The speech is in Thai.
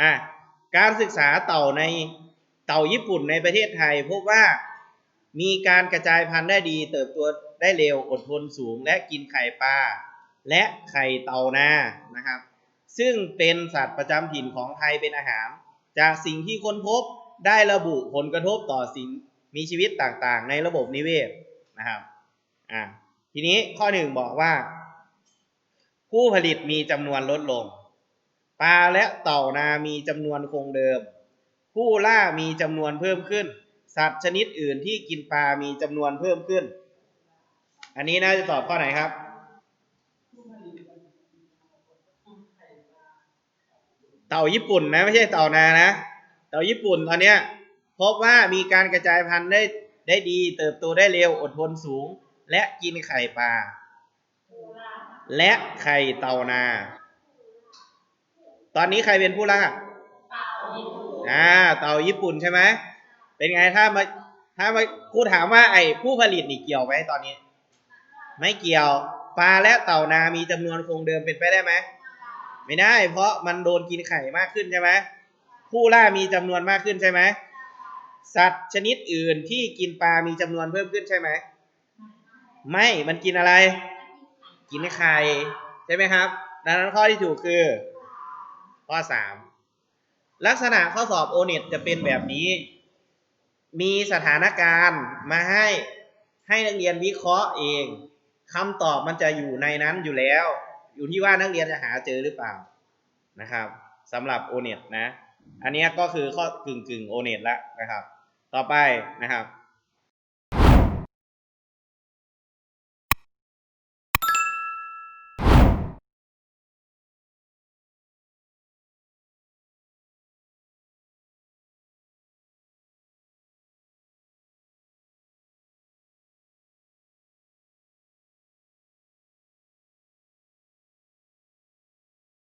อะการศึกษาเต่าในเต่าญี่ปุ่นในประเทศไทย พบว่ามีการกระจายพันธุ์ได้ดี เติบโตได้เร็วอดทนสูง และกินไข่ปลาและไข่เต่านานะครับ ซึ่งเป็นสัตว์ประจำถิ่นของไทยเป็นอาหาร จากสิ่งที่ค้นพบได้ระบุผลกระทบต่อสิ่งมีชีวิตต่างๆ ในระบบนิเวศนะครับอะทีนี้ข้อหนึ่งบอกว่า ผู้ผลิตมีจำนวนลดลง ลาและเต่านามีจำนวนคงเดิม ผู้ล่ามีจำนวนเพิ่มขึ้น สัตว์ชนิดอื่นที่กินปลามีจำนวนเพิ่มขึ้น อันนี้น่าจะตอบข้อไหนครับ เต่าญี่ปุ่นนะไม่ใช่เต่านานะ เต่าญี่ปุ่นตอนเนี้ยพบว่ามีการกระจายพันธุ์ได้ได้ดี เติบโตได้เร็วอดทนสูง และกินไข่ปลาและไข่เต่านา ตอนนี้ใครเป็นผู้ล่าอ่าเต่าญี่ปุ่นใช่ไหมเป็นไงถ้ามาถ้ามาครูถามว่าไอ้ผู้ผลิตนี่เกี่ยวไหมตอนนี้ ไม่เกี่ยวปลาและเต่านามีจำนวนคงเดิมเป็นไปได้ไหมไม่ได้ เพราะมันโดนกินไข่มากขึ้นใช่ไหมผู้ล่ามีจำนวนมากขึ้นใช่ไหมสัตว์ชนิดอื่นที่กินปลามีจำนวนเพิ่มขึ้นใช่ไหมไม่มันกินอะไร กินไข่ใช่ไหมครับ ดังนั้นข้อที่ถูกคือ ข้อสามลักษณะข้อสอบโอเน็ตจะเป็นแบบนี้ มีสถานการณ์มาให้ให้นักเรียนวิเคราะห์เองคำตอบมันจะอยู่ในนั้นอยู่แล้ว อยู่ที่ว่านักเรียนจะหาเจอหรือเปล่านะครับสำหรับโอเน็ตนะ อันนี้ก็คือข้อกึ่งกึ่งโอเน็ตแล้วนะครับ ต่อไปนะครับ